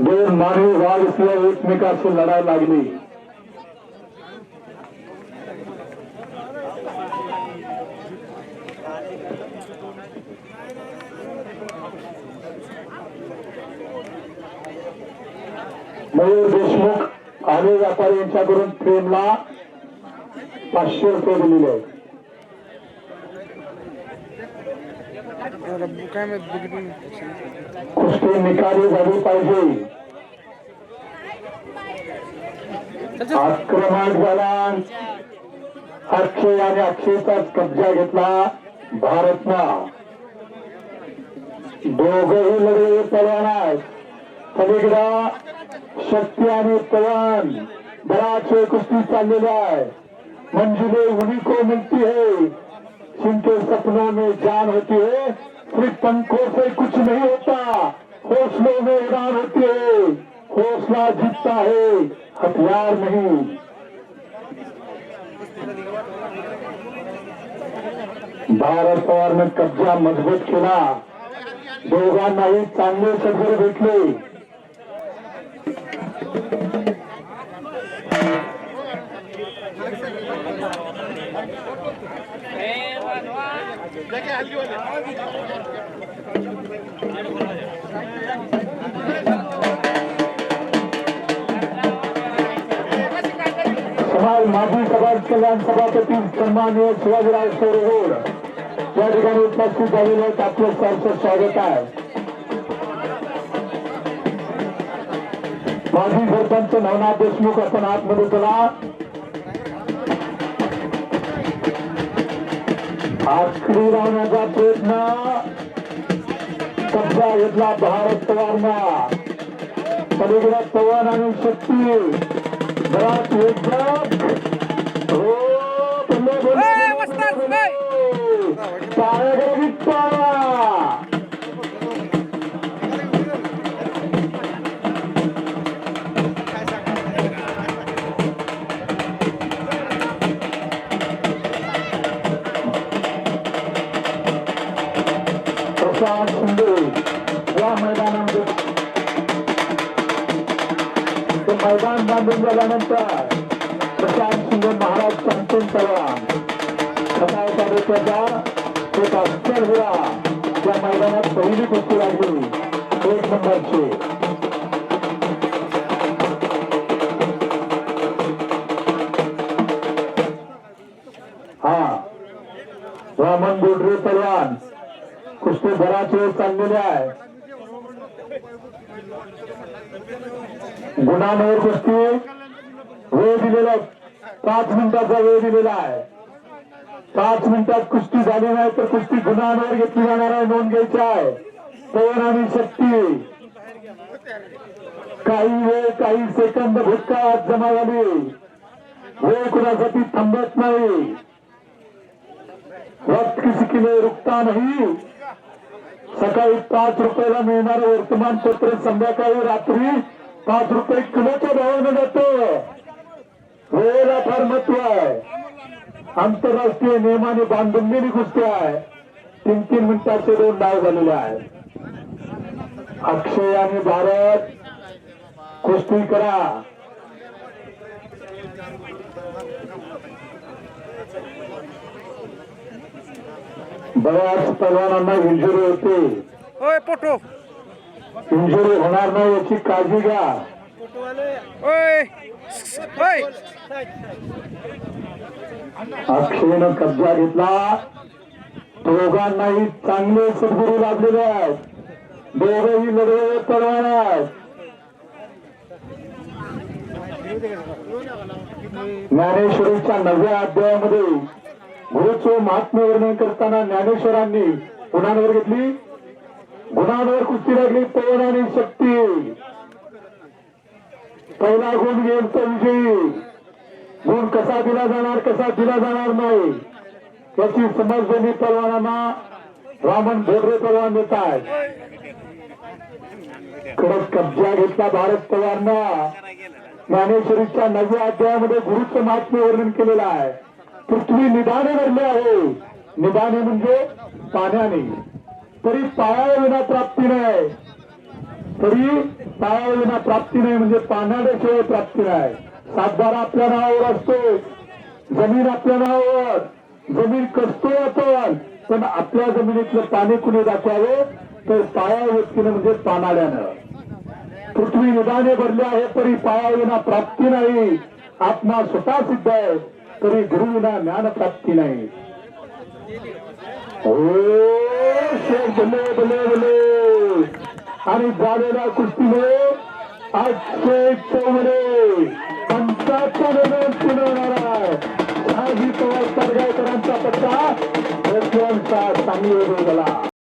दोन मानवी वाद असल्या एकमेकाशी लढायला लागली. मयूर देशमुख आणि व्यापारी यांच्याकडून प्रेमला पाचशे रुपये दिलेले आहेत काय माहीत बघितलं नाही. कुस्ती निकाली झाली पाहिजे? आक्रमक झाला. अक्षय आणि अक्षयचाच कब्जा घेतला भारतनं दोघही लढे पळवान आहेत. पलीकडं शक्ती आणि पवन. बराच वेळ कुस्ती चाललेली आहे. मंजुले उन्हीं को मिलती है जिनके सपनों में जान होती है सिर्फ पंखों से कुछ नहीं होता। हौसलों में उड़ान होती है हौसला जीतता है हथियार नहीं। भारत पवारनं कब्जा मजबूत केला दोघांनाही चांगले सदर भेटले माजी समाज कल्याण सभापती सन्मान्य शिवाजीराव सोरगोड या ठिकाणी उपस्थित झालेले आहेत आपलं सरसर स्वागत आहे. माजी सरपंच नवनाथ देशमुख आपण आतमध्ये चला. आखरी लावण्याचा प्रयत्न. कब्जा घेतला भारत पवारना पलीकडे पवन आणि शक्ती. बराच एकदम या मैदानामध्ये ते मैदान बांधून झाल्यानंतर प्रशांत महाराज सकाळ तालुक्याचा एक अक्षर हुआ त्या मैदानात पहिली कुस्ती लागली एक नंबरची हा. रामन गोडरे पलवान कुस्ती बराच वेळ चाललेले आहे. गुणांवर कुस्ती वेळ दिलेला पाच मिनिटाचा वेळ दिलेला आहे. पाच मिनिटात कुस्ती झाली नाही तर कुस्ती गुणांवर घेतली जाणार आहे नोंद घ्यायची आहे. पवन आणि शक्ती. काही वेळ काही सेकंद भूतकाळात जमा झाली. वेळ कुणासाठी थांबत नाही. वक्त किसी के लिए रुकता नाही. सकाळी पाच रुपयाला मिळणारं वर्तमानपत्र संध्याकाळी रात्री पाच रुपये किलोच्या भावानं जातो. वेळेला फार महत्त्व आहे. आंतरराष्ट्रीय नियमाने बांधलेली गोष्टी आहे. तीन तीन मिनिटाचे दोन डाव झालेले आहेत. अक्षय आणि भारत कुस्ती करा. बऱ्याच पलवानांना इंजुरी होते. पोटो. इंजुरी होणार नाही याची काळजी घ्या. अक्षयनं कब्जा घेतला. दोघांनाही चांगले सद्गुरू लाभलेले आहेत. दोघंही लढवे पलवान आहेत. ज्ञानेश्वरीच्या नवव्या अध्यायामध्ये गुरुचं महात्म्य वर्णन करताना ज्ञानेश्वरांनी गुणांवर घेतली. गुणांवर कुस्ती लागली पवन आणि शक्ती. पहिला गुण घेईल तो विजयी. गुण कसा दिला जाणार कसा दिला जाणार नाही याची समज दोन्ही परवानांना रामन भोगरे परवान देत आहेत खरंच कब्जा घेतला भारत पवारना. ज्ञानेश्वरीच्या नवव्या अध्यायामध्ये गुरुचं महात्म्य वर्णन केलेलं आहे. पृथ्वी निदाने भरली आहे. निदाने म्हणजे पाण्याने. तरी पायाविना प्राप्ती नाही. तरी पायाविना प्राप्ती नाही म्हणजे पाण्याशिवाय प्राप्ती नाही. सातबारा आपल्या नावावर असतो. जमीन आपल्या नावावर. जमीन कसतो आपण? पण आपल्या जमिनीतलं पाणी कुणी दाखवावं? तर पाया व्यक्तीनं म्हणजे पानाड्यानं. पृथ्वी निदाने भरले आहे तरी पायाविना प्राप्ती नाही. आत्मा स्वतः सिद्ध आहे. तरी गुरुला ज्ञान प्राप्ती नाही आणि झालेल्या कुस्तीमुळे आज शेख चौगडे पंचाहत्तर रन पुरवणार आहे शहाजी पवार सरगावकरांचा झाला.